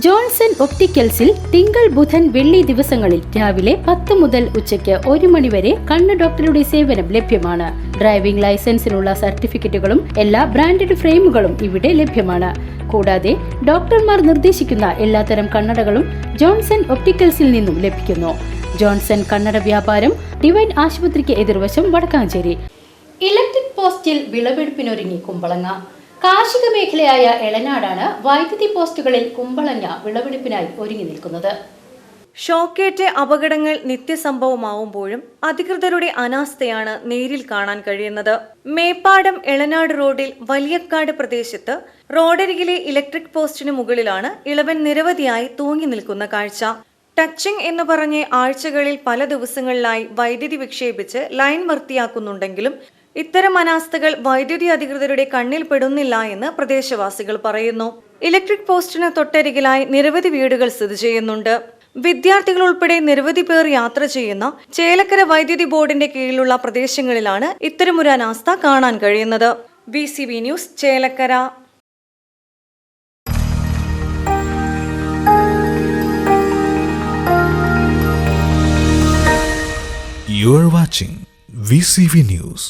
Johnson ഒപ്റ്റിക്കൽസിൽ തിങ്കൾ ബുധൻ വെള്ളി ദിവസങ്ങളിൽ രാവിലെ പത്ത് മുതൽ ഉച്ചയ്ക്ക് ഒരു മണിവരെ കണ്ണ് ഡോക്ടറുടെ സേവനം ലഭ്യമാണ്. ഡ്രൈവിംഗ് ലൈസൻസിനുള്ള സർട്ടിഫിക്കറ്റുകളും എല്ലാ ബ്രാൻഡഡ് ഫ്രെയിമുകളും ഇവിടെ ലഭ്യമാണ്. കൂടാതെ ഡോക്ടർമാർ നിർദ്ദേശിക്കുന്ന എല്ലാത്തരം കണ്ണടകളും ജോൺസൺ ഒപ്റ്റിക്കൽസിൽ നിന്നും ലഭിക്കുന്നു. ജോൺസൺ കണ്ണട വ്യാപാരം ഡിവൈൻ ആശുപത്രിക്ക് എതിർവശം വടക്കാഞ്ചേരി. ഇലക്ട്രിക് പോസ്റ്റിൽ വിളവെടുപ്പിനൊരുങ്ങി കുമ്പളങ്ങ. കാർഷിക മേഖലയായ എളനാടാണ് വൈദ്യുതി പോസ്റ്റുകളിൽ കുമ്പളങ്ങ വിളവെടുപ്പിനായി ഒരുങ്ങി നിൽക്കുന്നത്. ഷോക്കേറ്റ് അപകടങ്ങൾ നിത്യസംഭവമാവുമ്പോഴും അധികൃതരുടെ അനാസ്ഥയാണ് നേരിൽ കാണാൻ കഴിയുന്നത്. മേപ്പാടം എളനാട് റോഡിൽ വലിയക്കാട് പ്രദേശത്ത് റോഡരികിലെ ഇലക്ട്രിക് പോസ്റ്റിന് മുകളിലാണ് ഇളവൻ നിരവധിയായി തൂങ്ങി നിൽക്കുന്ന കാഴ്ച. ടച്ചിങ് എന്ന് പറഞ്ഞ് ആഴ്ചകളിൽ പല ദിവസങ്ങളിലായി വൈദ്യുതി വിക്ഷേപിച്ച് ലൈൻ വൃത്തിയാക്കുന്നുണ്ടെങ്കിലും ഇത്തരം അനാസ്ഥകൾ വൈദ്യുതി അധികൃതരുടെ കണ്ണിൽ പെടുന്നില്ല എന്ന് പ്രദേശവാസികൾ പറയുന്നു. ഇലക്ട്രിക് പോസ്റ്റിന് തൊട്ടരികിലായി നിരവധി വീടുകൾ സ്ഥിതി ചെയ്യുന്നുണ്ട്. വിദ്യാർത്ഥികൾ ഉൾപ്പെടെ നിരവധി പേർ യാത്ര ചെയ്യുന്ന ചേലക്കര വൈദ്യുതി ബോർഡിന്റെ കീഴിലുള്ള പ്രദേശങ്ങളിലാണ് ഇത്തരമൊരു അനാസ്ഥ കാണാൻ കഴിയുന്നത്. B news Chelakkara. You are watching VCV News.